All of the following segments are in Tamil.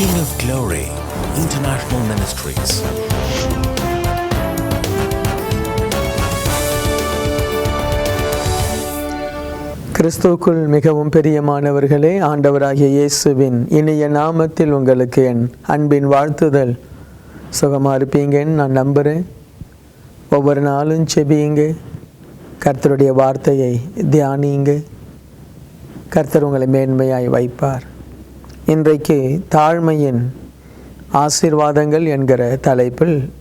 King of Glory International Ministries. கிறிஸ்துவுக்குள் மிகவும் பெரியமானவர்களே ஆண்டவராகிய இயேசுவின் இனிய நாமத்தில் உங்களுக்கு என் அன்பின் வாழ்த்துதல். சுகமாக இருப்பீங்கன்னு நான் நம்புகிறேன் ஒவ்வொரு நாளும் செபியுங்க. கர்த்தருடைய வார்த்தையை தியானியுங்க. கர்த்தர் உங்களை மேன்மையாய் வைப்பார். இன்றைக்கு தாழ்மையின் ஆசீர்வாதங்கள் என்கிற தலைப்பில்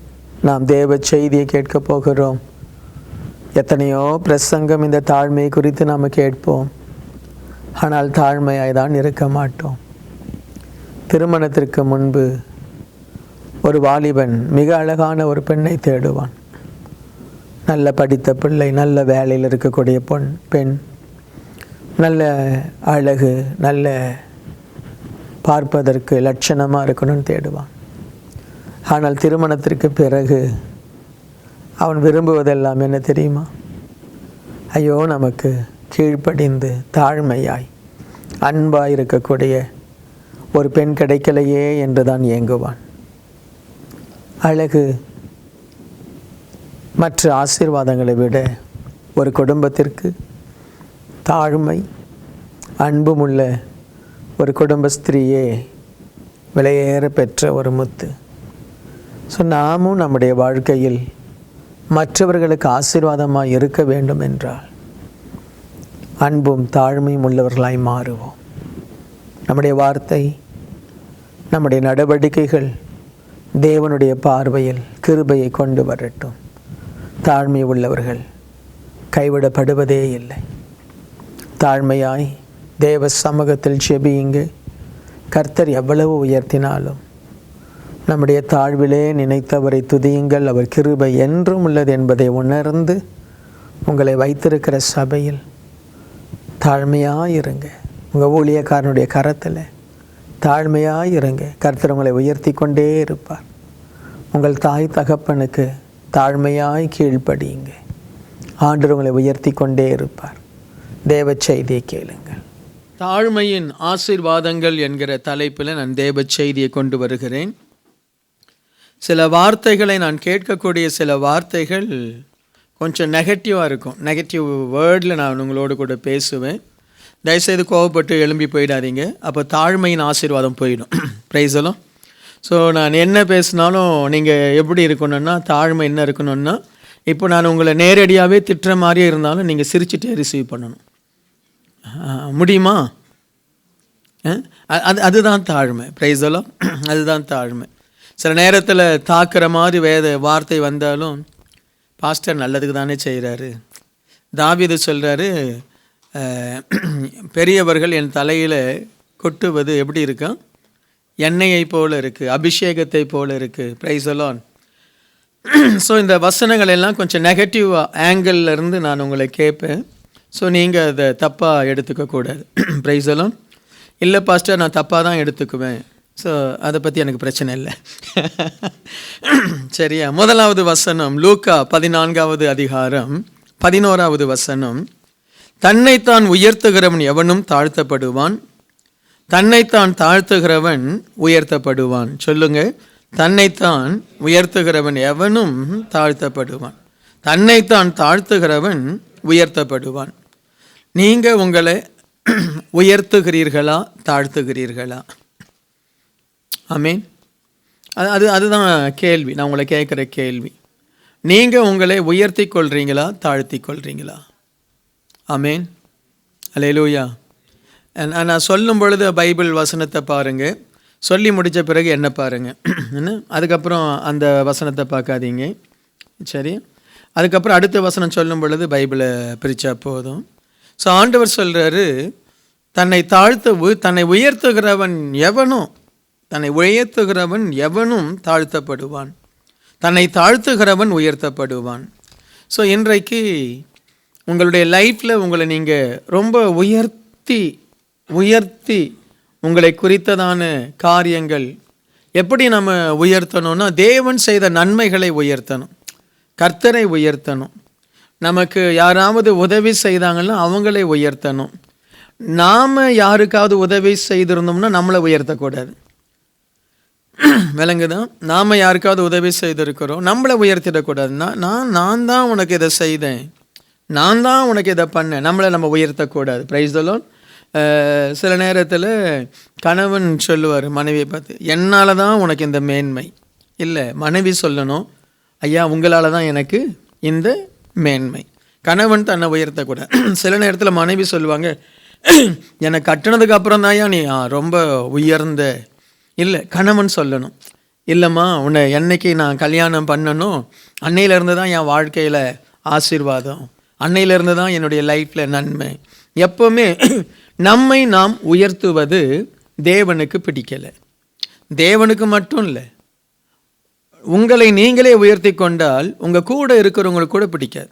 நாம் தேவ செய்தியை கேட்கப் போகிறோம். எத்தனையோ பிரசங்கம் இந்த தாழ்மை குறித்து நாம் கேட்போம். ஆனால் தாழ்மையாய் தான் இருக்க மாட்டோம். திருமணத்திற்கு முன்பு ஒரு வாலிபன் மிக அழகான ஒரு பெண்ணை தேடுவான். நல்ல படித்த பிள்ளை நல்ல வேலையில் இருக்கக்கூடிய பொன் பெண். நல்ல அழகு நல்ல பார்ப்பதற்கு லட்சணமாக இருக்கணும்னு தேடுவான். ஆனால் திருமணத்திற்கு பிறகு அவன் விரும்புவதெல்லாம் என்ன தெரியுமா? ஐயோ நமக்கு கீழ்ப்படிந்து தாழ்மையாய் அன்பாய் இருக்கக்கூடிய ஒரு பெண் கிடைக்கலையே என்று தான் ஏங்குவான் அழகு மற்ற ஆசீர்வாதங்களை விட ஒரு குடும்பத்திற்கு தாழ்மை அன்புமுள்ள ஒரு குடும்ப ஸ்திரீயே விலையேற பெற்ற ஒரு முத்து. ஸோ நாமும் நம்முடைய வாழ்க்கையில் மற்றவர்களுக்கு ஆசீர்வாதமாக இருக்க வேண்டும் என்றால் அன்பும் தாழ்மையும் உள்ளவர்களாய் மாறுவோம். நம்முடைய வார்த்தை நம்முடைய நடவடிக்கைகள் தேவனுடைய பார்வையில் கிருபையை கொண்டு வரட்டும். தாழ்மை உள்ளவர்கள் கைவிடப்படுவதே இல்லை. தாழ்மையாய் தேவ சமூகத்தில் செபியுங்க கர்த்தர் எவ்வளவு உயர்த்தினாலும் நம்முடைய தாழ்விலே நினைத்தவரை துதியுங்கள். அவர் கிருபை என்றும் உள்ளது என்பதை உணர்ந்து உங்களை வைத்திருக்கிற சபையில் தாழ்மையாக இருங்க உங்கள் ஊழியக்காரனுடைய கரத்தில் தாழ்மையாக இருங்க கர்த்தர் உங்களை உயர்த்தி கொண்டே இருப்பார். உங்கள் தாய் தகப்பனுக்கு தாழ்மையாய் கீழ்ப்படியுங்க ஆண்டு உங்களை உயர்த்தி கொண்டே இருப்பார். தேவ செய்தியை கேளுங்கள். தாழ்மையின் ஆசிர்வாதங்கள் என்கிற தலைப்பில் நான் தேவ செய்தியை கொண்டு வருகிறேன். சில வார்த்தைகளை நான் கேட்கக்கூடிய சில வார்த்தைகள் கொஞ்சம் நெகட்டிவாக இருக்கும். நெகட்டிவ் வேர்டில் நான் உங்களோடு கூட பேசுவேன். தயவுசெய்து கோவப்பட்டு எழும்பி போயிடாதீங்க. அப்போ தாழ்மையின் ஆசீர்வாதம் போயிடும். ப்ரைஸெல்லாம் ஸோ நான் என்ன பேசினாலும் நீங்கள் எப்படி இருக்கணும்னா தாழ்மை என்ன இருக்கணும்னா இப்போ நான் உங்களை நேரடியாகவே திட்டுற மாதிரியே இருந்தாலும் நீங்கள் சிரிச்சுட்டே ரிசீவ் பண்ணணும். முடியுமா? அது அதுதான் தாழ்மை. பிரைஸெல்லாம் அதுதான் தாழ்மை. சில நேரத்தில் தாக்குற மாதிரி வேத வார்த்தை வந்தாலும் பாஸ்டர் நல்லதுக்கு தானே செய்கிறாரு தாவிது சொல்கிறாரு பெரியவர்கள் என் தலையில் கொட்டுவது எப்படி இருக்கும் எண்ணெயை போல் இருக்குது அபிஷேகத்தை போல் இருக்குது பிரைஸலான் ஸோ இந்த வசனங்கள் எல்லாம் கொஞ்சம் நெகட்டிவ் ஆங்கிளில் இருந்து நான் உங்களை கேட்பேன் ஸோ நீங்கள் அதை தப்பாக எடுத்துக்கக்கூடாது ப்ரைஸெல்லாம் இல்லை பாஸ்டர் நான் தப்பாக தான் எடுத்துக்குவேன். ஸோ அதை பற்றி எனக்கு பிரச்சனை இல்லை. சரியா? முதலாவது வசனம் லூக்கா பதினான்காவது அதிகாரம் பதினோராவது வசனம். தன்னைத்தான் உயர்த்துகிறவன் எவனும் தாழ்த்தப்படுவான்? தன்னைத்தான் தாழ்த்துகிறவன் உயர்த்தப்படுவான். சொல்லுங்க. தன்னைத்தான் உயர்த்துகிறவன் எவனும் தாழ்த்தப்படுவான். தன்னைத்தான் தாழ்த்துகிறவன் உயர்த்தப்படுவான். நீங்கள் உங்களை உயர்த்துகிறீர்களா தாழ்த்துகிறீர்களா? ஆமீன். அது அது அதுதான் கேள்வி. நான் உங்களை கேட்குற கேள்வி. நீங்கள் உங்களை உயர்த்தி கொள்கிறீங்களா தாழ்த்தி கொள்கிறீங்களா ஆமீன். அலையலூயா நான் சொல்லும் பொழுது பைபிள் வசனத்தை பாருங்க. சொல்லி முடித்த பிறகு என்ன பாருங்கள் என்ன? அதுக்கப்புறம் அந்த வசனத்தை பார்க்காதீங்க. சரி? அதுக்கப்புறம் அடுத்த வசனம் சொல்லும் பொழுது பைபிளை பிரித்தா போதும். ஸோ ஆண்டவர் சொல்கிறாரு தன்னை தாழ்த்த தன்னை உயர்த்துகிறவன் எவனும் தன்னை உயர்த்துகிறவன் எவனும் தாழ்த்தப்படுவான். தன்னை தாழ்த்துகிறவன் உயர்த்தப்படுவான். ஸோ இன்றைக்கு உங்களுடைய லைஃப்பில் உங்களை நீங்கள் ரொம்ப உயர்த்தி உயர்த்தி உங்களை குறித்ததான காரியங்கள் எப்படி நம்ம உயர்த்தணும்னா தேவன் செய்த நன்மைகளை உயர்த்தணும். கர்த்தரை உயர்த்தணும். நமக்கு யாராவது உதவி செய்தாங்கன்னா அவங்களை உயர்த்தணும். நாம் யாருக்காவது உதவி செய்திருந்தோம்னா நம்மளை உயர்த்தக்கூடாது. விளங்குதான் நாம் யாருக்காவது உதவி செய்திருக்கிறோம் நம்மளை உயர்த்திடக்கூடாது. நான் நான் நான் தான் உனக்கு இதை செய்தேன். நான் தான் உனக்கு இதை பண்ணேன். நம்மளை நம்ம உயர்த்தக்கூடாது. ப்ரைஸ் தலோன் சில நேரத்தில் கணவன் சொல்லுவார் மனைவியை பார்த்து என்னால் தான் உனக்கு இந்த மேன்மை. இல்லை மனைவி சொல்லணும் ஐயா உங்களால் தான் எனக்கு இந்த மேன்மை. கணவன் தன்னை உயர்த்தக்கூடாது சில நேரத்தில் மனைவி சொல்லுவாங்க என்னை கட்டினதுக்கு அப்புறம் தான் நீ ரொம்ப உயர்ந்த. இல்லை கணவன் சொல்லணும். இல்லைம்மா உன்னை என்னைக்கு நான் கல்யாணம் பண்ணணும் அன்னையிலேருந்து தான் என் வாழ்க்கையில் ஆசீர்வாதம். அன்னையிலேருந்து தான் என்னுடைய லைஃப்பில் நன்மை. எப்போவுமே நம்மை நாம் உயர்த்துவது தேவனுக்கு பிடிக்கலை. தேவனுக்கு மட்டும் இல்லை உங்களை நீங்களே உயர்த்தி கொண்டால் உங்கள் கூட இருக்கிறவங்களுக்கு கூட பிடிக்காது.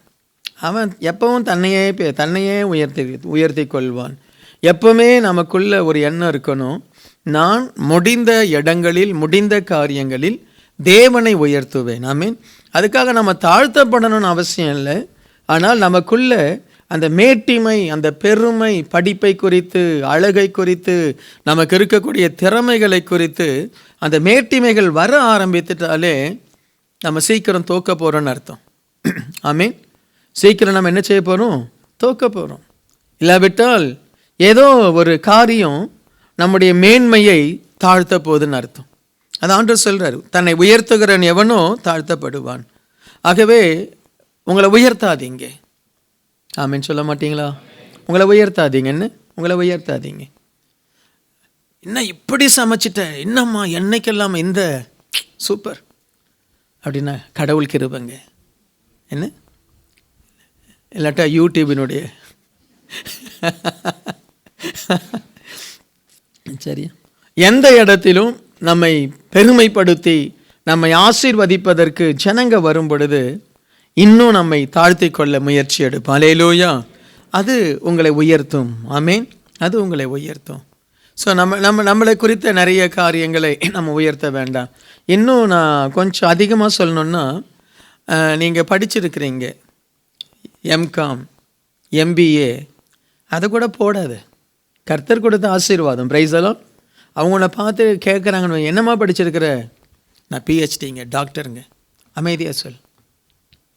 அவன் எப்பவும் தன்னையே தன்னையே உயர்த்தி உயர்த்தி கொள்வான். எப்பவுமே நமக்குள்ள ஒரு எண்ணம் இருக்கணும். நான் முடிந்த இடங்களில் முடிந்த காரியங்களில் தேவனை உயர்த்துவேன். ஐ மீன் அதுக்காக நம்ம தாழ்த்தப்படணும்னு அவசியம் இல்லை. ஆனால் நமக்குள்ள அந்த மேட்டிமை அந்த பெருமை படிப்பை குறித்து அழகை குறித்து நமக்கு இருக்கக்கூடிய திறமைகளை குறித்து அந்த மேட்டிமைகள் வர ஆரம்பித்துட்டாலே நம்ம சீக்கிரம் தோக்க போகிறோன்னு அர்த்தம். ஆமீன். சீக்கிரம் நம்ம என்ன செய்ய போகிறோம் தோக்க போகிறோம் இல்லாவிட்டால் ஏதோ ஒரு காரியம் நம்முடைய மேன்மையை தாழ்த்த போகுதுன்னு அர்த்தம். அது ஆண்டு சொல்கிறாரு தன்னை உயர்த்துகிறன் எவனோ தாழ்த்தப்படுவான். ஆகவே உங்களை உயர்த்தாதீங்க. ஆமின்னு சொல்ல மாட்டீங்களா? உங்களை உயர்த்தாதீங்கன்னு உங்களை உயர்த்தாதீங்க. என்ன இப்படி சமைச்சிட்ட? என்னம்மா என்னைக்கெல்லாம் இந்த சூப்பர்? அப்படின்னா கடவுள் கிருபங்க. என்ன? இல்லாட்டா யூடியூபினுடைய. சரி. எந்த இடத்திலும் நம்மை பெருமைப்படுத்தி நம்மை ஆசீர்வதிப்பதற்கு ஜனங்க வரும் பொழுது இன்னும் நம்மை தாழ்த்தி கொள்ள முயற்சி எடுப்போம். அலையிலோயா அது உங்களை உயர்த்தும். ஆமேன் அது உங்களை உயர்த்தும். ஸோ நம்ம நம்ம நம்மளை குறித்த நிறைய காரியங்களை நம்ம உயர்த்த வேண்டாம். இன்னும் நான் கொஞ்சம் அதிகமாக சொல்லணுன்னா நீங்கள் படிச்சிருக்கிறீங்க. எம்காம் எம்பிஏ அதை கூட போடாது. கர்த்தர் கொடுத்த ஆசீர்வாதம். ப்ரைஸெல்லாம் அவங்கள பார்த்து கேட்குறாங்கன்னு என்னம்மா படிச்சிருக்கிற? நான் பிஹெச்டிங்க டாக்டருங்க அமைதியாக சொல்.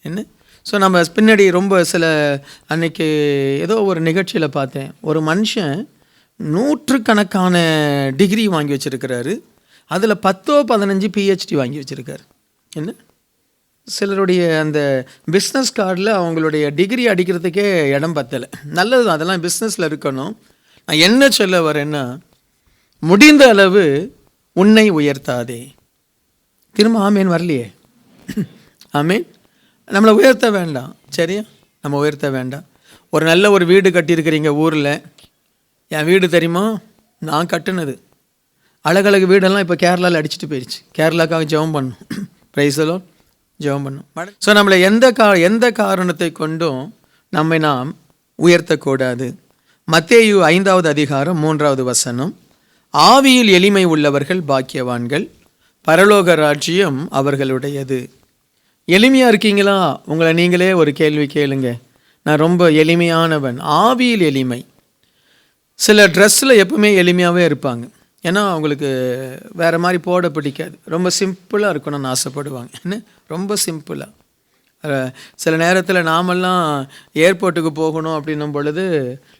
என்ன? ஸோ நம்ம பின்னாடி ரொம்ப சில அன்னைக்கு ஏதோ ஒரு நிகழ்ச்சியில் பார்த்தேன். ஒரு மனுஷன் நூற்றுக்கணக்கான டிகிரி வாங்கி வச்சிருக்கிறாரு. அதில் பத்தோ பதினஞ்சு பிஹெச்டி வாங்கி வச்சுருக்காரு. என்ன? சிலருடைய அந்த பிஸ்னஸ் கார்டில் அவங்களுடைய டிகிரி அடிக்கிறதுக்கே இடம் பத்தலை. நல்லது தான் அதெல்லாம் பிஸ்னஸில் இருக்கணும். நான் என்ன சொல்ல வரேன்னா முடிந்த அளவு உன்னை உயர்த்தாதே. திரும்ப ஆமேன் வரலையே. ஆமேன்? நம்மளை உயர்த்த வேண்டாம். சரியா? நம்ம உயர்த்த வேண்டாம். ஒரு நல்ல ஒரு வீடு கட்டியிருக்கிறீங்க ஊரில். என் வீடு தெரியுமா? நான் கட்டுனது. அழகழகு வீடெல்லாம் இப்போ கேரளாவில் அடிச்சிட்டு போயிடுச்சு கேரளாக்காக ஜெபம் பண்ணும். ப்ரைஸலோ ஜெபம் பண்ணும். ஸோ நம்மளை எந்த கா எந்த காரணத்தை கொண்டும் நம்மை நாம் உயர்த்தக்கூடாது. மத்தேயு ஐந்தாவது அதிகாரம் மூன்றாவது வசனம். ஆவியில் எளிமை உள்ளவர்கள் பாக்கியவான்கள் பரலோக ராஜ்யம் அவர்களுடையது. எளிமையாக இருக்கீங்களா? உங்களை நீங்களே ஒரு கேள்வி கேளுங்க. நான் ரொம்ப எளிமையானவன். ஆவியில் எளிமை. சில ட்ரெஸ்ஸில் எப்பவுமே எளிமையாகவே இருப்பாங்க. ஏன்னா அவங்களுக்கு வேறு மாதிரி போட பிடிக்காது. ரொம்ப சிம்பிளாக இருக்கணும்னு ஆசைப்படுவாங்க. என்ன? ரொம்ப சிம்பிளாக சில நேரத்தில் நாமெல்லாம் ஏர்போர்ட்டுக்கு போகணும் அப்படின்னும் பொழுது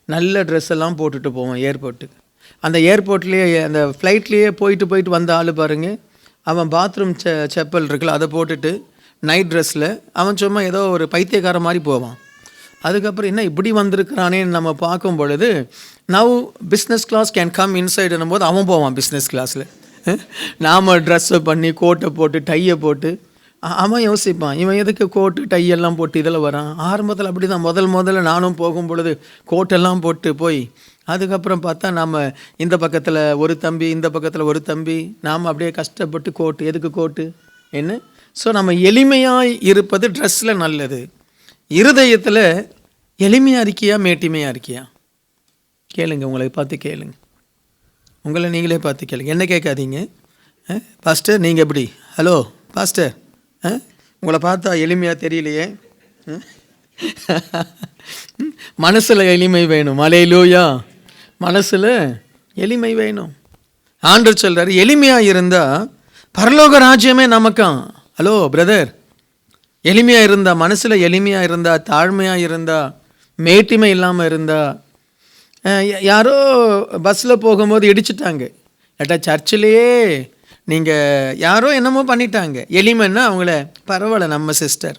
நல்ல ட்ரெஸ் எல்லாம் போட்டுட்டு போவோம் ஏர்போர்ட்டுக்கு அந்த ஏர்போர்ட்லேயே அந்த ஃப்ளைட்லேயே போயிட்டு போயிட்டு வந்த ஆள் பாருங்கள் அவன் பாத்ரூம் செ செப்பல் இருக்குல்ல அதை போட்டுட்டு நைட் ட்ரெஸ்ஸில் அவன் சும்மா ஏதோ ஒரு பைத்தியக்கார மாதிரி போவான். அதுக்கப்புறம் என்ன இப்படி வந்திருக்கிறானேன்னு நம்ம பார்க்கும் பொழுது now business class can come இன்சைடுன்னும் போது அவன் போவான் பிஸ்னஸ் கிளாஸில் நாம் ட்ரெஸ்ஸை பண்ணி கோட்டை போட்டு டையை போட்டு அவன் யோசிப்பான் இவன் எதுக்கு கோட்டு டை எல்லாம் போட்டு இதில் வரான்? ஆரம்பத்தில் அப்படி தான் முதல் முதல்ல நானும் போகும் பொழுது கோட்டெல்லாம் போட்டு போய் அதுக்கப்புறம் பார்த்தா நாம் இந்த பக்கத்தில் ஒரு தம்பி இந்த பக்கத்தில் ஒரு தம்பி நாம் அப்படியே கஷ்டப்பட்டு கோட்டு எதுக்கு கோட்டு என்ன? ஸோ நம்ம எளிமையாக இருப்பது ட்ரெஸ்ஸில் நல்லது. இருதயத்தில் எளிமையாக இருக்கியா மேட்டிமையாக இருக்கியா? கேளுங்க உங்களை பார்த்து கேளுங்க. உங்களை நீங்களே பார்த்து கேளுங்க. என்ன கேட்காதீங்க? பாஸ்டர் நீங்கள் எப்படி? ஹலோ பாஸ்டர் உங்களை பார்த்தா எளிமையாக தெரியலையே. மனசில் எளிமை வேணும். மலையிலோயா மனசில் எளிமை வேணும். ஆண்டு சொல்கிறார் எளிமையாக இருந்தால் பரலோக ராஜ்யமே நமக்காம். ஹலோ பிரதர் எளிமையாக இருந்தா மனசில் எளிமையாக இருந்தா தாழ்மையாக இருந்தா மேட்டிமை இல்லாமல் இருந்தா யாரோ பஸ்ஸில் போகும்போது இடிச்சிட்டாங்க. ஏட்டா சர்ச்சிலேயே நீங்கள் யாரோ என்னமோ பண்ணிட்டாங்க. எளிமைன்னா அவங்கள பரவாயில்ல நம்ம சிஸ்டர்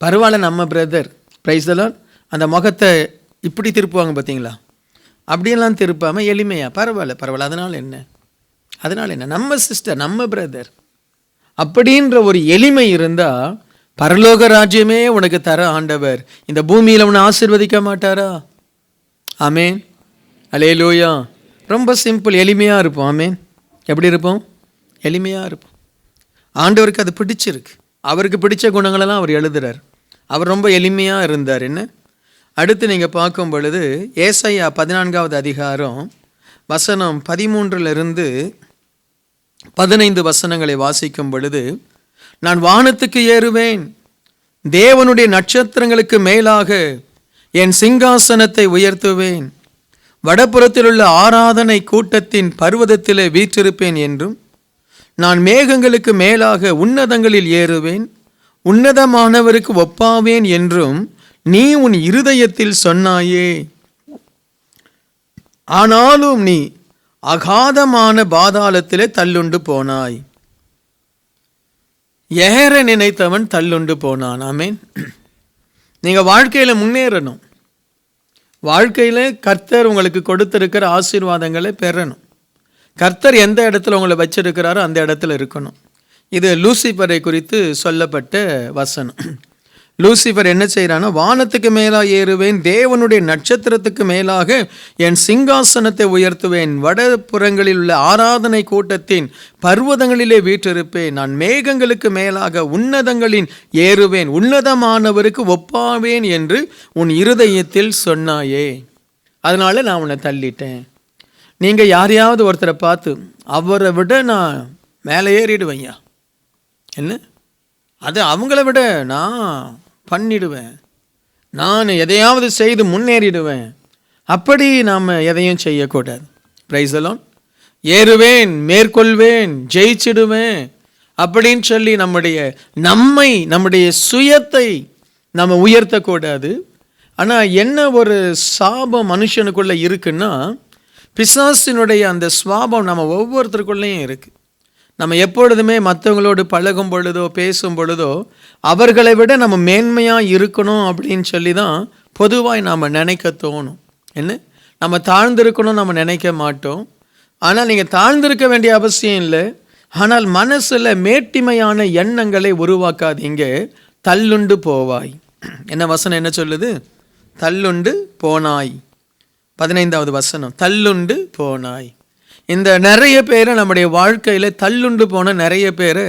பரவாயில்ல நம்ம பிரதர் ப்ரைஸ் தலான் அந்த முகத்தை இப்படி திருப்புவாங்க பார்த்தீங்களா அப்படியெல்லாம் திருப்பாமல் எளிமையாக பரவாயில்ல பரவாயில்ல அதனால் என்ன? அதனால் என்ன? நம்ம சிஸ்டர் நம்ம பிரதர் அப்படின்ற ஒரு எளிமை இருந்தால் பரலோக ராஜ்யமே உனக்கு தர ஆண்டவர். இந்த பூமியில் உன்னை ஆசீர்வதிக்க மாட்டாரா? ஆமேன். அலே லோயா ரொம்ப சிம்பிள் எளிமையாக இருப்போம். ஆமேன். எப்படி இருப்போம்? எளிமையாக இருப்போம். ஆண்டவருக்கு அது பிடிச்சிருக்கு. அவருக்கு பிடிச்ச குணங்களெல்லாம் அவர் எழுதுறார். அவர் ரொம்ப எளிமையாக இருந்தார். என்ன? அடுத்து நீங்கள் பார்க்கும் பொழுது ஏசையா பதினான்காவது அதிகாரம் வசனம் பதிமூன்றிலிருந்து பதினைந்து வசனங்களை வாசிக்கும் பொழுது நான் வானத்துக்கு ஏறுவேன் தேவனுடைய நட்சத்திரங்களுக்கு மேலாக என் சிங்காசனத்தை உயர்த்துவேன். வடபுறத்தில் உள்ள ஆராதனை கூட்டத்தின் பர்வதத்திலே வீற்றிருப்பேன் என்றும் நான் மேகங்களுக்கு மேலாக உன்னதங்களில் ஏறுவேன் உன்னதமானவருக்கு ஒப்பாவேன் என்றும் நீ உன் இருதயத்தில் சொன்னாயே. ஆனாலும் நீ அகாதமான பாதாளத்திலே தள்ளுண்டு போனாய். ஏற நினைத்தவன் தள்ளுண்டு போனான். ஆமேன். நீங்கள் வாழ்க்கையில் முன்னேறணும். வாழ்க்கையில் கர்த்தர் உங்களுக்கு கொடுத்துருக்கிற ஆசீர்வாதங்களை பெறணும். கர்த்தர் எந்த இடத்துல உங்களை வச்சிருக்கிறாரோ அந்த இடத்துல இருக்கணும். இது லூசிபரை குறித்து சொல்லப்பட்ட வசனம். லூசிஃபர் என்ன செய்கிறான்னா வானத்துக்கு மேலாக ஏறுவேன் தேவனுடைய நட்சத்திரத்துக்கு மேலாக என் சிங்காசனத்தை உயர்த்துவேன் வடபுறங்களில் உள்ள ஆராதனை கூட்டத்தின் பர்வதங்களிலே வீற்றிருப்பேன் நான் மேகங்களுக்கு மேலாக உன்னதங்களின் ஏறுவேன் உன்னதமானவருக்கு ஒப்பாவேன் என்று உன் இருதயத்தில் சொன்னாயே. அதனால் நான் உன்னை தள்ளிட்டேன். நீங்கள் யாரையாவது ஒருத்தரை பார்த்து அவரை விட நான் மேலே ஏறிடுவேன்யா. என்ன? அது அவங்கள விட நான் பண்ணிடுவேன். நான் எதையாவது செய்து முன்னேறிடுவேன். அப்படி நாம் எதையும் செய்யக்கூடாது. பிரைஸ் எல்லாம் ஏறுவேன் மேற்கொள்வேன் ஜெயிச்சிடுவேன் அப்படின்னு சொல்லி நம்முடைய நம்மை நம்முடைய சுயத்தை நம்ம உயர்த்தக்கூடாது. ஆனால் என்ன ஒரு சாபம் மனுஷனுக்குள்ளே இருக்குன்னா பிசாசினுடைய அந்த சுவாபம் நம்ம ஒவ்வொருத்தருக்குள்ளேயும் இருக்குது நம்ம எப்பொழுதுமே மற்றவங்களோடு பழகும் பொழுதோ பேசும் பொழுதோ அவர்களை விட நம்ம மேன்மையாக இருக்கணும் அப்படின்னு சொல்லி தான் பொதுவாக நாம் நினைக்க தோணும். என்ன? நம்ம தாழ்ந்திருக்கணும் நம்ம நினைக்க மாட்டோம். ஆனால் நீங்கள் தாழ்ந்திருக்க வேண்டிய அவசியம் இல்லை. ஆனால் மனசில் மேட்டிமையான எண்ணங்களை உருவாக்காதீங்க. தள்ளுண்டு போவாய். என்ன வசனம் என்ன சொல்லுது? தள்ளுண்டு போனாய். பதினைந்தாவது வசனம். தள்ளுண்டு போனாய். இந்த நிறைய பேரை நம்முடைய வாழ்க்கையில் தள்ளுண்டு போன நிறைய பேரை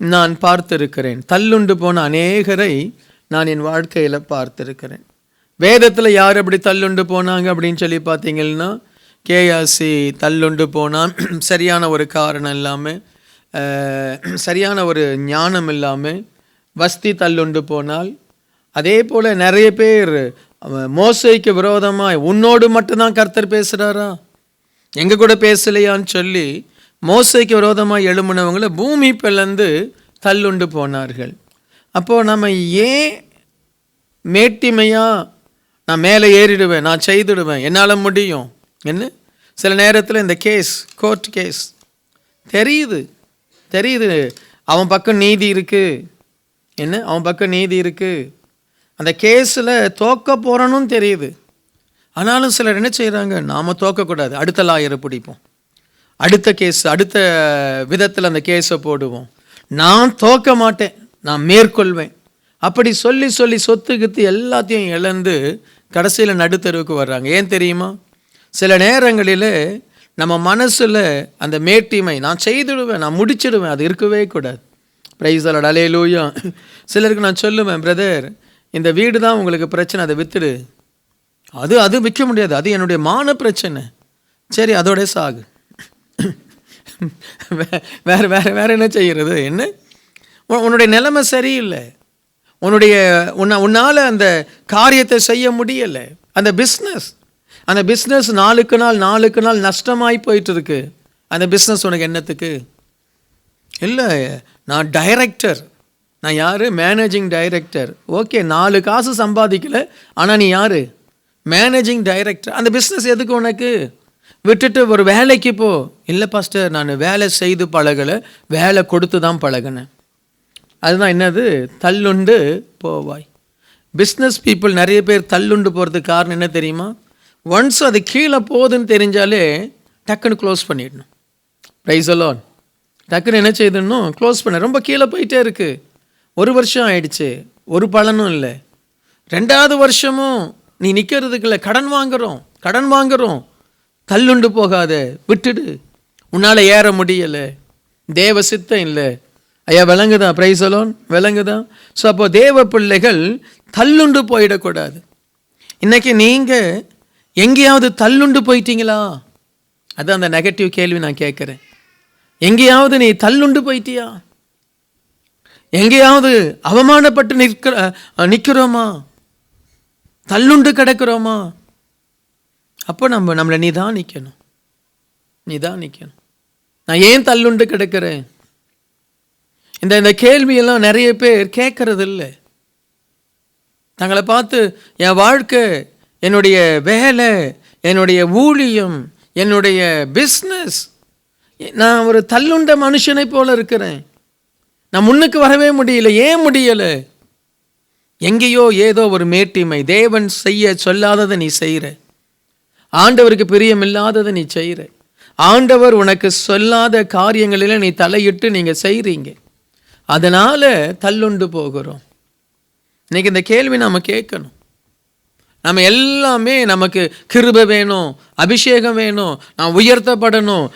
நான் பார்த்திருக்கிறேன். தள்ளுண்டு போன அநேகரை நான் என் வாழ்க்கையில் பார்த்திருக்கிறேன். வேதத்தில் யார் அப்படி தள்ளுண்டு போனாங்க அப்படின்னு சொல்லி பார்த்தீங்கன்னா கேஆசி தள்ளுண்டு போனான். சரியான ஒரு காரணம் இல்லாமல் சரியான ஒரு ஞானம் இல்லாமல் வஸ்தி தள்ளுண்டு போனால் அதே போல் நிறைய பேர் மோசைக்கு விரோதமாக உன்னோடு மட்டும்தான் கர்த்தர் பேசுகிறாரா எங்கள் கூட பேசலையான்னு சொல்லி மோசைக்கு விரோதமாக எழும்பினவங்களை பூமி பிளந்து தள்ளுண்டு போனார்கள். அப்போது நம்ம ஏன் மேட்டிமையாக நான் மேலே ஏறிடுவேன் நான் செய்துடுவேன் என்னால் முடியும்? என்ன? சில நேரத்தில் இந்த கேஸ் கோர்ட் கேஸ் தெரியுது. தெரியுது. அவன் பக்கம் நீதி இருக்குது என்ன? அவன் பக்கம் நீதி இருக்குது அந்த கேஸில் தோக்க போகிறனும் தெரியுது. ஆனாலும் சிலர் என்ன செய்கிறாங்க நாம் தோக்கக்கூடாது. அடுத்த லாயரை பிடிப்போம். அடுத்த கேஸ் அடுத்த விதத்தில் அந்த கேஸை போடுவோம். நான் தோக்க மாட்டேன். நான் மேற்கொள்வேன். அப்படி சொல்லி சொல்லி சொத்து கித்து எல்லாத்தையும் இழந்து கடைசியில் நடுத்தருவுக்கு வர்றாங்க. ஏன் தெரியுமா? சில நேரங்களில் நம்ம மனசில் அந்த மேட்டிமை நான் செய்துடுவேன் நான் முடிச்சிடுவேன் அது இருக்கவே கூடாது. ப்ரைஸ் அலட் அலே லூயா சிலருக்கு நான் சொல்லுவேன் பிரதர் இந்த வீடு தான் உங்களுக்கு பிரச்சனை அதை விற்றுடு அது அது விற்க முடியாது. அது என்னுடைய மான பிரச்சனை. சரி அதோட சாகு. வேறு வேறு வேறு என்ன செய்கிறது என்ன? உன்னுடைய நிலைமை சரியில்லை. உன்னுடைய உன்னை உன்னால் அந்த காரியத்தை செய்ய முடியலை. அந்த பிஸ்னஸ் அந்த பிஸ்னஸ் நாளுக்கு நாள் நாளுக்கு நாள் நஷ்டமாகி போயிட்டு இருக்கு அந்த பிஸ்னஸ் உனக்கு என்னத்துக்கு? இல்லை நான் டைரக்டர் நான் யார்? மேனேஜிங் டைரக்டர் ஓகே நாலு காசு சம்பாதிக்கல. ஆனால் நீ யார்? மேனேஜிங் டைரக்டர் அந்த பிஸ்னஸ் எதுக்கு உனக்கு? விட்டுட்டு ஒரு வேலைக்கு போ. இல்லை பாஸ்டர் நான் வேலை செய்து பழகலை. வேலை கொடுத்து தான் பழகினேன். அதுதான் என்னது? தள்ளுண்டு போவாய். பிஸ்னஸ் பீப்புள் நிறைய பேர் தள்ளுண்டு போகிறதுக்கு காரணம் என்ன தெரியுமா? ஒன்ஸ் அது கீழே போகுதுன்னு தெரிஞ்சாலே டக்குன்னு க்ளோஸ் பண்ணிடணும். ப்ரைஸ் அலோன் டக்குன்னு என்ன செய்யணும் க்ளோஸ் பண்ண. ரொம்ப கீழே போயிட்டே இருக்குது ஒரு வருஷம் ஆயிடுச்சு. ஒரு பலனும் இல்லை. ரெண்டாவது வருஷமும் நீ நிற்கிறதுக்கு இல்லை. கடன் வாங்குறோம். கடன் வாங்குகிறோம் தள்ளுண்டு போகாத விட்டுடு. உன்னால் ஏற முடியலை. தேவ சித்தம் இல்லை. ஐயா விளங்குதா? பிரைசலோன் அலோன் விளங்குதா? ஸோ அப்போ தேவ பிள்ளைகள் தள்ளுண்டு போயிடக்கூடாது. இன்றைக்கி நீங்கள் எங்கேயாவது தள்ளுண்டு போயிட்டீங்களா? அது அந்த நெகட்டிவ் கேள்வி நான் கேட்குறேன். எங்கேயாவது நீ தள்ளுண்டு போயிட்டியா? எங்கேயாவது அவமானப்பட்டு நிற்கிற நிற்கிறோமா தள்ளுண்டு கிடக்கிறோமா? அப்போ நம்ம நம்மளை நீ தான் நிற்கணும் நீ தான் நிற்கணும் நான் ஏன் தள்ளுண்டு கிடக்கிறேன்? இந்த இந்த கேள்வியெல்லாம் நிறைய பேர் கேட்கறது இல்லை தங்களை பார்த்து என் வாழ்க்கை என்னுடைய வேலை என்னுடைய ஊழியம் என்னுடைய பிஸ்னஸ் நான் ஒரு தள்ளுண்ட மனுஷனை போல இருக்கிறேன். நான் முன்னுக்கு வரவே முடியல ஏன் முடியலை? எங்கேயோ ஏதோ ஒரு மேட்டிமை தேவன் செய்ய சொல்லாததை நீ செய்கிற ஆண்டவருக்கு பிரியமில்லாததை நீ செய்கிற ஆண்டவர் உனக்கு சொல்லாத காரியங்களில் நீ தலையிட்டு நீங்கள் செய்கிறீங்க அதனால் தள்ளுண்டு போகிறோம். இன்றைக்கி இந்த கேள்வி நம்ம கேட்கணும். நம்ம எல்லாமே நமக்கு கிருபை வேணும் அபிஷேகம் வேணும் நான் உயர்த்தப்படணும்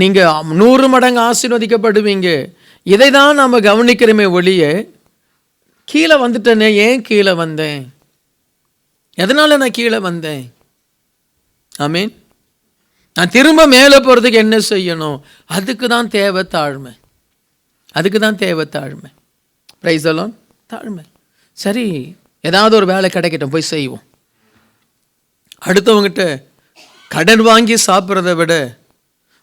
நீங்கள் நூறு மடங்கு ஆசீர்வதிக்கப்படுவீங்க. இதை தான் நம்ம கவனிக்கிறோமே ஒழிய கீழே வந்துட்டேனே ஏன் கீழே வந்தேன்? எதனால் நான் கீழே வந்தேன்? ஆமீன். நான் திரும்ப மேலே போகிறதுக்கு என்ன செய்யணும்? அதுக்கு தான் தேவை தாழ்மை. அதுக்கு தான் தேவை தாழ்மை. ப்ரைஸ் எல்லாம் தாழ்மை. சரி ஏதாவது ஒரு வேலை கிடைக்கட்டும் போய் செய்வோம். அடுத்தவங்ககிட்ட கடன் வாங்கி சாப்பிட்றத விட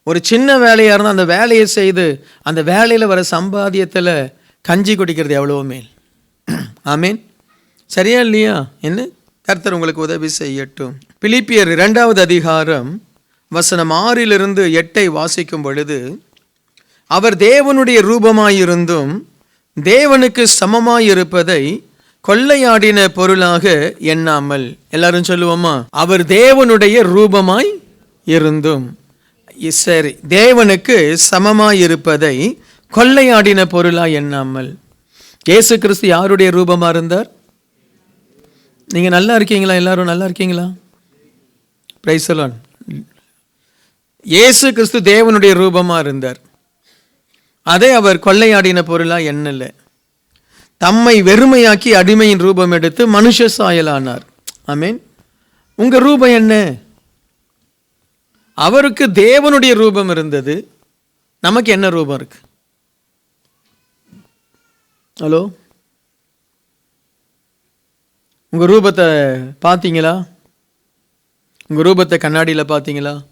ஒரு சின்ன வேலையாக இருந்தால் அந்த வேலையை செய்து அந்த வேலையில் வர சம்பாத்தியத்தில் கஞ்சி குடிக்கிறது எவ்வளவோ மேல். ஆமீன். சரியா இல்லையா? என்ன? கர்த்தர் உங்களுக்கு உதவி செய்யட்டும். பிலிப்பியர் இரண்டாவது அதிகாரம் வசனம் ஆறிலிருந்து எட்டை வாசிக்கும் பொழுது அவர் தேவனுடைய ரூபமாயிருந்தும் தேவனுக்கு சமமாயிருப்பதை கொள்ளையாடின பொருளாக எண்ணாமல். எல்லாரும் சொல்லுவோமா? அவர் தேவனுடைய ரூபமாய் இருந்தும். சரி தேவனுக்கு சமமாயிருப்பதை கொள்ளையாடின பொருளாய் எண்ணாமல். இயேசு கிறிஸ்து யாருடைய ரூபமாக இருந்தார் நீங்கள் நல்லா இருக்கீங்களா? எல்லாரும் நல்லா இருக்கீங்களா? பிரைசலான் இயேசு கிறிஸ்து தேவனுடைய ரூபமாக இருந்தார். அதை அவர் கொள்ளையாடின பொருளாக எண்ணல. தம்மை வெறுமையாக்கி அடிமையின் ரூபம் எடுத்து மனுஷ சாயலானார். ஆமீன் உங்கள் ரூபம் என்ன? அவருக்கு தேவனுடைய ரூபம் இருந்தது. நமக்கு என்ன ரூபம் இருக்கு? ஹலோ உங்கள் ரூபத்தை பார்த்தீங்களா? உங்கள் ரூபத்தை கண்ணாடியில் பார்த்தீங்களா?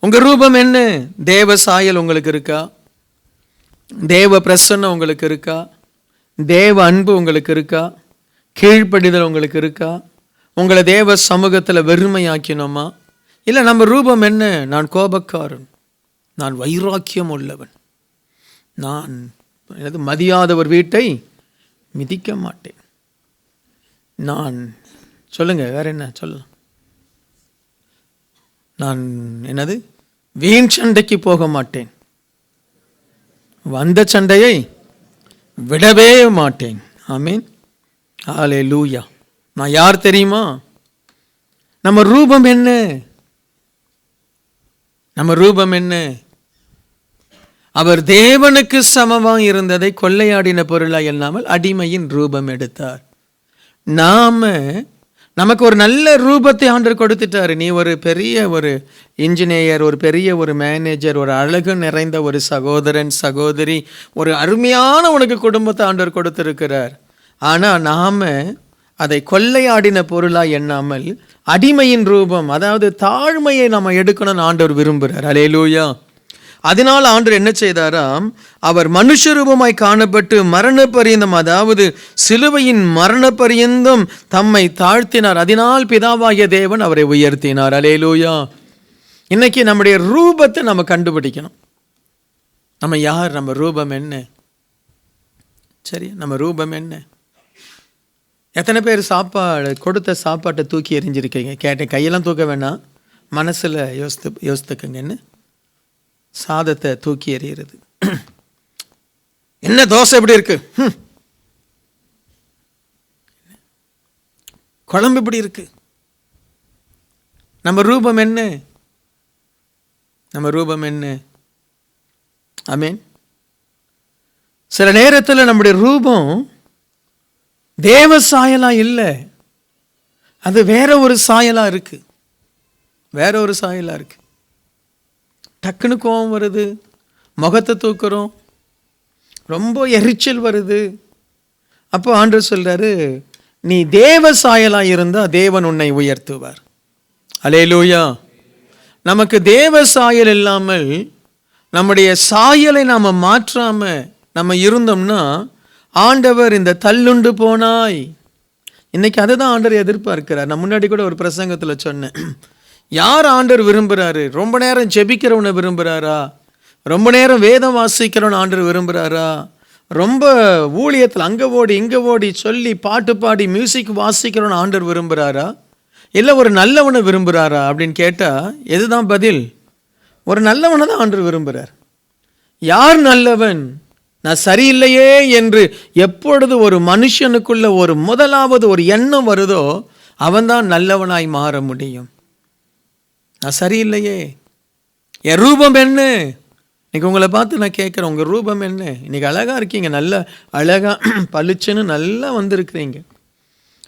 உங்கள் ரூபம் என்ன? தேவ சாயல் உங்களுக்கு இருக்கா? தேவ பிரசன்னம் உங்களுக்கு இருக்கா? தேவ அன்பு உங்களுக்கு இருக்கா? கீழ்ப்படிதல் உங்களுக்கு இருக்கா? உங்களை தேவ சமூகத்தில் வெறுமையாக்கினோமா? இல்லை நம்ம ரூபம் என்ன? நான் கோபக்காரன். நான் வைராக்கியம் உள்ளவன். நான் எனது மதியாதவர் வீட்டை மிதிக்க மாட்டேன். நான் சொல்லுங்கள் வேறு என்ன சொல்லலாம் நான் என்னது? வீண் சண்டைக்கு போக மாட்டேன். வந்த சண்டையை விடவே மாட்டேன். ஆமீன். ஆலே லூயா நான் யார் தெரியுமா? நம்ம ரூபம் என்ன? நம்ம ரூபம் என்ன? அவர் தேவனுக்கு சமமாக இருந்ததை கொள்ளையாடின பொருளாய் இல்லாமல் அடிமையின் ரூபம் எடுத்தார். நாம் நமக்கு ஒரு நல்ல ரூபத்தை ஆண்டர் கொடுத்துட்டாரு. நீ ஒரு பெரிய ஒரு இன்ஜினியர் ஒரு பெரிய ஒரு மேனேஜர் ஒரு அழகு நிறைந்த ஒரு சகோதரன் சகோதரி ஒரு அருமையான உனக்கு குடும்பத்தை ஆண்டவர் கொடுத்துருக்கிறார். ஆனால் நாம் அதை கொள்ளையாடின பொருளாக எண்ணாமல் அடிமையின் ரூபம் அதாவது தாழ்மையை நம்ம எடுக்கணும்னு ஆண்டவர் விரும்புகிறார் அலேலூயா அதனால் ஆண்டர் என்ன செய்தாராம்? அவர் மனுஷரூபமாய் காணப்பட்டு மரண பரியந்தம் அதாவது சிலுவையின் மரண பரியந்தம் தம்மை தாழ்த்தினார். அதனால் பிதாவாகிய தேவன் அவரை உயர்த்தினார். அலேலூயா இன்னைக்கு நம்முடைய ரூபத்தை நம்ம கண்டுபிடிக்கணும். நம்ம யார்? நம்ம ரூபம் என்ன? சரி நம்ம ரூபம் என்ன? எத்தனை பேர் சாப்பாடு கொடுத்த சாப்பாட்டை தூக்கி எறிஞ்சிருக்கீங்க? கேட்டேன். கையெல்லாம் தூக்க வேணாம். மனசில் யோசித்து யோசித்துக்குங்கன்னு சாதத்தை தூக்கி எறிகிறது. என்ன தோசை எப்படி இருக்கு? குழம்பு எப்படி இருக்கு. நம்ம ரூபம் என்ன? நம்ம ரூபம் என்ன? அமீன் சில நேரத்தில் நம்முடைய ரூபம் தேவ சாயலாக இல்லை. அது வேற ஒரு சாயலாக இருக்குது வேற ஒரு சாயலாக இருக்குது டக்குன்னு கோவம் வருது. முகத்தை தூக்குறோம். ரொம்ப எரிச்சல் வருது. அப்போ ஆண்டு சொல்கிறாரு நீ தேவ சாயலாக இருந்தால் தேவன் உன்னை உயர்த்துவார். அலேலூயா நமக்கு தேவ சாயல் இல்லாமல் நம்முடைய சாயலை நாம் மாற்றாமல் நம்ம இருந்தோம்னா ஆண்டவர் இந்த தள்ளுண்டு போனாய். இன்றைக்கி அதை தான் ஆண்டவர் எதிர்பார்க்கிறார். நான் முன்னாடி கூட ஒரு பிரசங்கத்தில் சொன்னேன். யார் ஆண்டர் விரும்புகிறாரு ரொம்ப நேரம் ஜெபிக்கிறவனை விரும்புகிறாரா ரொம்ப நேரம் வேதம் வாசிக்கிறவன் ஆண்டர் விரும்புகிறாரா ரொம்ப ஊழியத்தில் அங்கே ஓடி இங்கே ஓடி சொல்லி பாட்டு பாடி மியூசிக் வாசிக்கிறவன் ஆண்டவர் விரும்புகிறாரா இல்லை ஒரு நல்லவனை விரும்புகிறாரா அப்படின்னு கேட்டால் எதுதான் பதில்? ஒரு நல்லவனை தான் ஆண்டர் விரும்புகிறார் யார் நல்லவன்? நான் சரியில்லையே என்று எப்பொழுது ஒரு மனுஷனுக்குள்ள ஒரு முதலாவது ஒரு எண்ணம் வருதோ அவன்தான் நல்லவனாய் மாற முடியும். நான் சரியில்லையே. என் ரூபம் என்ன? இன்றைக்கி உங்களை பார்த்து நான் கேட்குறேன் உங்கள் ரூபம் என்ன? இன்றைக்கி அழகாக இருக்கீங்க நல்ல அழகாக பளிச்சுன்னு நல்லா வந்திருக்கிறீங்க.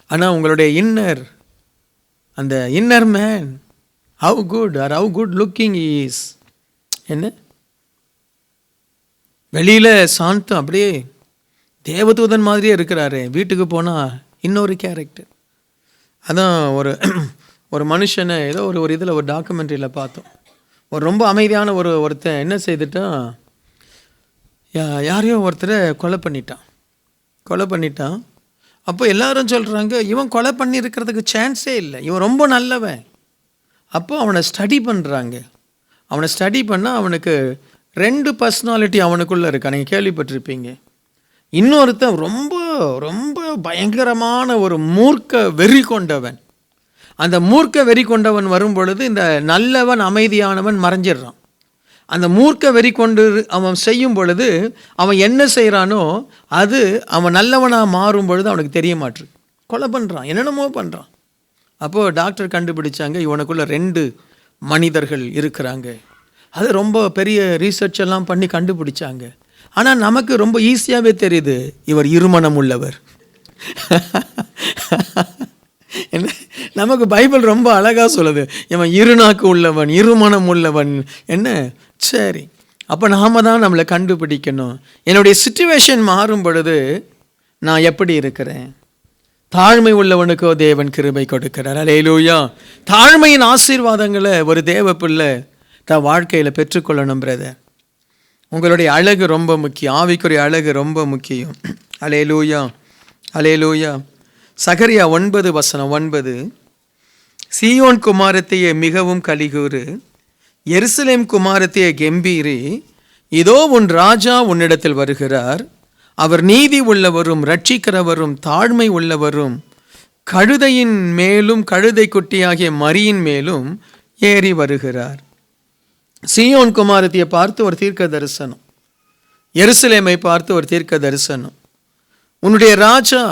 ஆனால் உங்களுடைய இன்னர் அந்த inner man how good are how good looking is என்ன? வெளியில் சாந்தம் அப்படியே தேவதூதன் மாதிரியே இருக்கிறாரு வீட்டுக்கு போனால் இன்னொரு கேரக்டர் அதான் ஒரு ஒரு மனுஷனை ஏதோ ஒரு ஒரு இதில் ஒரு டாக்குமெண்ட்ரியில் பார்த்தோம். ஒரு ரொம்ப அமைதியான ஒரு ஒருத்தன் என்ன செய்துட்டான் யா- யாரையோ ஒருத்தரை கொலை பண்ணிட்டான். கொலை பண்ணிட்டான். அப்போ எல்லாரும் சொல்கிறாங்க இவன் கொலை பண்ணியிருக்கிறதுக்கு சான்ஸே இல்லை. இவன் ரொம்ப நல்லவன். அப்போ அவனை ஸ்டடி பண்ணுறாங்க அவனை ஸ்டடி பண்ணால் அவனுக்கு ரெண்டு பர்சனாலிட்டி அவனுக்குள்ளே இருக்கா? நீங்கள் கேள்விப்பட்டிருப்பீங்க. இன்னொருத்தன் ரொம்ப ரொம்ப பயங்கரமான ஒரு மூர்க்க வெறி கொண்டவன். அந்த மூர்க்க வெறி கொண்டவன் வரும் பொழுது இந்த நல்லவன் அமைதியானவன் மறைஞ்சிடுறான். அந்த மூர்க்க வெறி கொண்டு அவன் செய்யும் பொழுது அவன் என்ன செய்கிறானோ அது அவன் நல்லவனாக மாறும் பொழுது அவனுக்கு தெரிய மாட்டு கொலை பண்ணுறான் என்னென்னமோ பண்ணுறான் அப்போது டாக்டர் கண்டுபிடிச்சாங்க இவனுக்குள்ளே ரெண்டு மனிதர்கள் இருக்கிறாங்க. அது ரொம்ப பெரிய ரீசர்ச் எல்லாம் பண்ணி கண்டுபிடிச்சாங்க. ஆனால் நமக்கு ரொம்ப ஈஸியாகவே தெரியுது இவர் இருமணம் உள்ளவர். நமக்கு பைபிள் ரொம்ப அழகாக சொல்லுது. இவன் இருநாக்கு உள்ளவன் இருமனம் உள்ளவன். என்ன? சரி. அப்போ நாம தான் நம்மளை கண்டுபிடிக்கணும். என்னுடைய சுச்சுவேஷன் மாறும் பொழுது நான் எப்படி இருக்கிறேன்? தாழ்மை உள்ளவனுக்கோ தேவன் கிருபை கொடுக்கிறார். அலையிலூயா தாழ்மையின் ஆசீர்வாதங்களை ஒரு தேவ பிள்ளை தன் வாழ்க்கையில் பெற்றுக்கொள்ளணும் பிரதர் உங்களுடைய அழகு ரொம்ப முக்கியம். ஆவிக்குரிய அழகு ரொம்ப முக்கியம். அலையிலூயா அலையிலூயா சகரியா ஒன்பது வசனம் ஒன்பது. சீயோன் குமாரத்தையே மிகவும் கலிகூறு எருசலேம் குமாரத்தையே கெம்பீரி இதோ உன் ராஜா உன்னிடத்தில் வருகிறார். அவர் நீதி உள்ளவரும் ரட்சிக்கிறவரும் தாழ்மை உள்ளவரும் கழுதையின் மேலும் கழுதை குட்டியாகிய மரியின் மேலும் ஏறி வருகிறார். சீயோன் குமாரத்தையை பார்த்து ஒரு தீர்க்க தரிசனம். எருசலேமை பார்த்து ஒரு தீர்க்க தரிசனம். உன்னுடைய ராஜா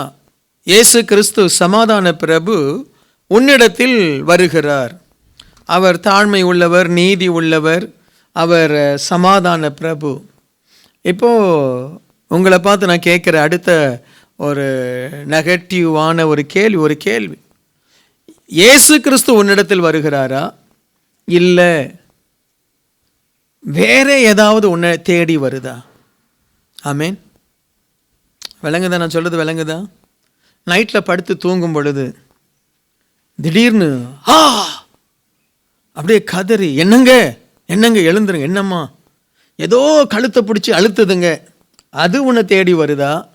இயேசு கிறிஸ்து சமாதான பிரபு உன்னிடத்தில் வருகிறார். அவர் தாழ்மை உள்ளவர் நீதி உள்ளவர் அவர் சமாதான பிரபு. இப்போ உங்களை பார்த்து நான் கேட்குற அடுத்த ஒரு நெகட்டிவான ஒரு கேள்வி ஒரு கேள்வி. இயேசு கிறிஸ்து உன்னிடத்தில் வருகிறாரா? இல்லை. வேற ஏதாவது உன்னை தேடி வருதா? ஆமேன். விளங்குதா? நான் சொல்கிறது விளங்குதா? நைட்டில் படுத்து தூங்கும் பொழுது திடீர்னு ஆ! அப்படியே கதறி என்னங்க? என்னங்க? எழுந்துருங்க. என்னம்மா? ஏதோ கழுத்தை பிடிச்சி அழுத்துதுங்க. அது உன்னை தேடி வருதா?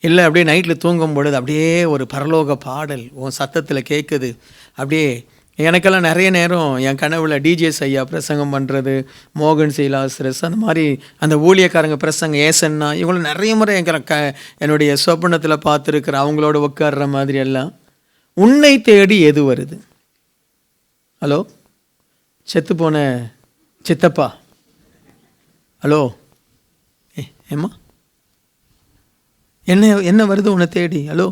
இல்லை அப்படியே நைட்டில் தூங்கும் பொழுது அப்படியே ஒரு பரலோக பாடல் உன் சத்தத்தில் கேட்குது. அப்படியே எனக்கெல்லாம் நிறைய நேரம் என் கனவுல டிஜேஸ் ஐயா பிரசங்கம் பண்ணுறது மோகன் சீலாஸ்ரஸ் அந்த மாதிரி அந்த ஊழியக்காரங்க பிரசங்கம் ஏசன்னா இவங்களும் நிறைய முறை எங்களை க என்னுடைய சொப்பனத்தில் பார்த்துருக்குற அவங்களோட உட்கார்ற மாதிரி எல்லாம். உன்னை தேடி எது வருது? ஹலோ செத்து போன சித்தப்பா? ஹலோ ஏ ஏம்மா? என்ன என்ன வருது உன்னை தேடி? ஹலோ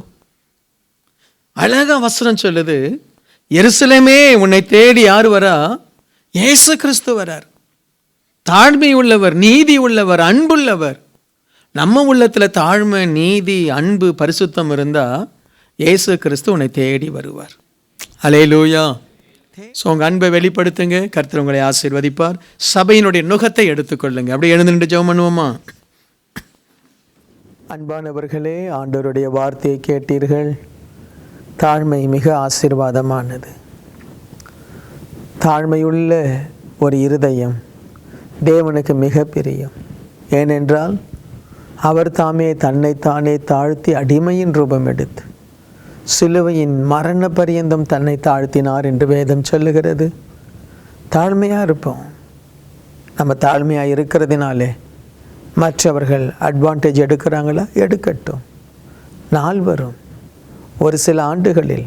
அழகா வசனம் சொல்லுது எருசலேமே உன்னை தேடி யார் வரா? ஏசு கிறிஸ்து வரார். தாழ்மை உள்ளவர் நீதி உள்ளவர் அன்புள்ளவர். நம்ம உள்ளத்தில் தாழ்மை நீதி அன்பு பரிசுத்தம் இருந்தால் இயேசு கிறிஸ்து உன்னை தேடி வருவார். அலே லூயா ஸோ உங்கள் அன்பை வெளிப்படுத்துங்க. கர்த்தர் உங்களை ஆசீர்வதிப்பார். சபையினுடைய நுகத்தை எடுத்துக்கொள்ளுங்க. அப்படியே எழுந்து நின்று ஜெபம் பண்ணுவோமா? அன்பானவர்களே ஆண்டவருடைய வார்த்தையை கேட்டீர்கள். தாழ்மை மிக ஆசீர்வாதமானது. தாழ்மையுள்ள ஒரு இருதயம் தேவனுக்கு மிக பிரியம். ஏனென்றால் அவர் தாமே தன்னைத்தானே தாழ்த்தி அடிமையின் ரூபம் எடுத்து சிலுவையின் மரண பரியந்தம் தன்னை தாழ்த்தினார் என்று வேதம் சொல்லுகிறது. தாழ்மையாக இருப்போம். நம்ம தாழ்மையாக இருக்கிறதுனாலே மற்றவர்கள் அட்வான்டேஜ் எடுக்கிறாங்களா? எடுக்கட்டும். நாள் வரும். ஒரு சில ஆண்டுகளில்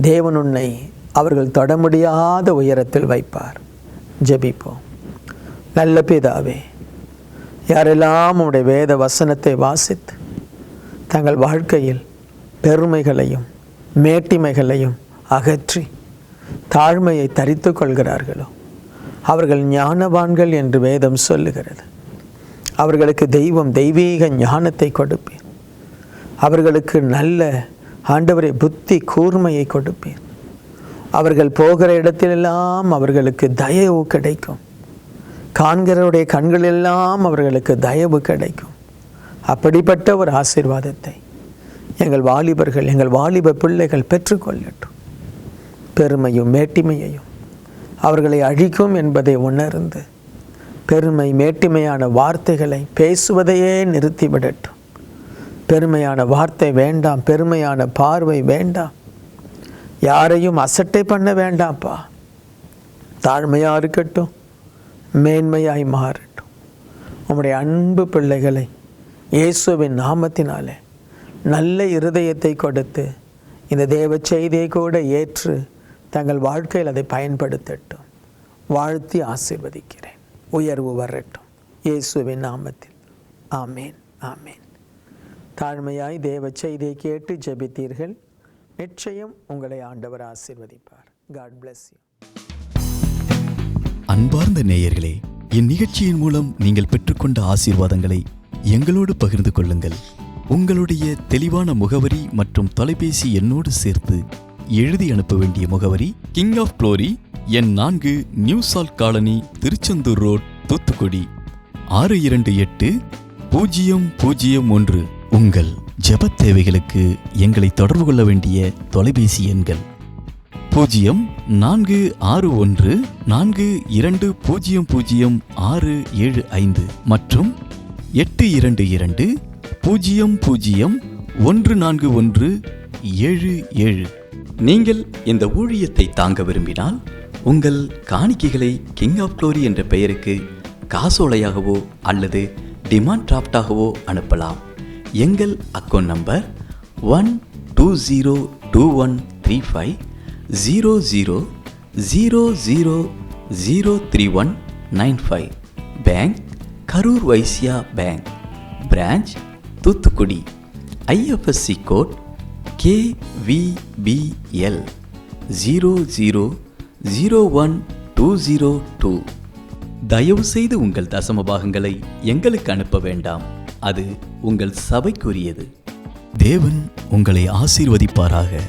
தேவன் உன்னை அவர்கள் தொட முடியாத உயரத்தில் வைப்பார். ஜெபிப்போம். நல்ல பிதாவே யாரெல்லாம் உடைய வேத வசனத்தை வாசித்து தங்கள் வாழ்க்கையில் பெருமைகளையும் மேட்டிமைகளையும் அகற்றி தாழ்மையை தரித்து கொள்கிறார்களோ? அவர்கள் ஞானவான்கள் என்று வேதம் சொல்லுகிறது. அவர்களுக்கு தெய்வம் தெய்வீக ஞானத்தை கொடுப்பேன். அவர்களுக்கு நல்ல ஆண்டவரை புத்தி கூர்மையை கொடுப்பேன். அவர்கள் போகிற இடத்திலெல்லாம் அவர்களுக்கு தயவு கிடைக்கும். காண்கிறவருடைய கண்களெல்லாம் அவர்களுக்கு தயவு கிடைக்கும். அப்படிப்பட்ட ஒரு ஆசீர்வாதத்தை எங்கள் வாலிபர்கள் எங்கள் வாலிப பிள்ளைகள் பெற்றுக்கொள்ளட்டும் பெருமையும் மேட்டிமையையும் அவர்களை அழிக்கும் என்பதை உணர்ந்து பெருமை மேட்டிமையான வார்த்தைகளை பேசுவதையே நிறுத்திவிடட்டும். பெருமையான வார்த்தை வேண்டாம் பெருமையான பார்வை வேண்டாம். யாரையும் அசட்டை பண்ண வேண்டாம்ப்பா. தாழ்மையாக இருக்கட்டும் மேன்மையாய் மாறட்டும். உம்முடைய அன்பு பிள்ளைகளை இயேசுவின் நாமத்தினாலே நல்ல இருதயத்தை கொடுத்து இந்த தேவ செய்தியை கூட ஏற்று தங்கள் வாழ்க்கையில் அதை பயன்படுத்தட்டும். வாழ்த்தி ஆசீர்வதிக்கிறேன். உயர்வு வரட்டும். இயேசுவின் நாமத்தில். ஆமேன். ஆமேன். தாழ்மையாய் தேவ செய்தியை கேட்டு ஜெபித்தீர்கள். நிச்சயம் உங்களை ஆண்டவர் ஆசீர்வதிப்பார். காட் பிளஸ் யூ அன்பார்ந்த நேயர்களே இந்நிகழ்ச்சியின் மூலம் நீங்கள் பெற்றுக்கொண்ட ஆசீர்வாதங்களை எங்களோடு பகிர்ந்து கொள்ளுங்கள். உங்களுடைய தெளிவான முகவரி மற்றும் தொலைபேசி எண்ணோடு சேர்த்து எழுதி அனுப்ப வேண்டிய முகவரி கிங் ஆஃப் குளோரி எண் நான்கு new salt colony Tiruchendur road Thoothukudi. ஆறு இரண்டு எட்டு பூஜ்ஜியம் பூஜ்ஜியம் ஒன்று. உங்கள் ஜெபத் தேவைகளுக்கு எங்களை தொடர்பு கொள்ள வேண்டிய தொலைபேசி எண்கள். பூஜ்ஜியம் நான்கு ஆறு ஒன்று நான்கு இரண்டு பூஜ்ஜியம் பூஜ்ஜியம் ஆறு ஏழு ஐந்து. மற்றும் எட்டு இரண்டு இரண்டு பூஜ்ஜியம் பூஜ்ஜியம் ஒன்று நான்கு ஒன்று ஏழு ஏழு. நீங்கள் இந்த ஊழியத்தை தாங்க விரும்பினால் உங்கள் காணிக்கைகளை கிங் ஆஃப் க்ளோரி என்ற பெயருக்கு காசோலையாகவோ அல்லது டிமாண்ட் டிராஃப்டாகவோ அனுப்பலாம். எங்கள் account number one two zero two one three five zero zero zero zero zero three one nine five. Bank Karur Vysya bank. Branch Thoothukudi IFSC code KVBL zero zero zero one two zero two. தயவுசெய்து உங்கள் தசம பாகங்களை எங்களுக்கு அனுப்ப வேண்டாம். அது உங்கள் சபைக்குரியது. தேவன் உங்களை ஆசீர்வதிப்பாராக.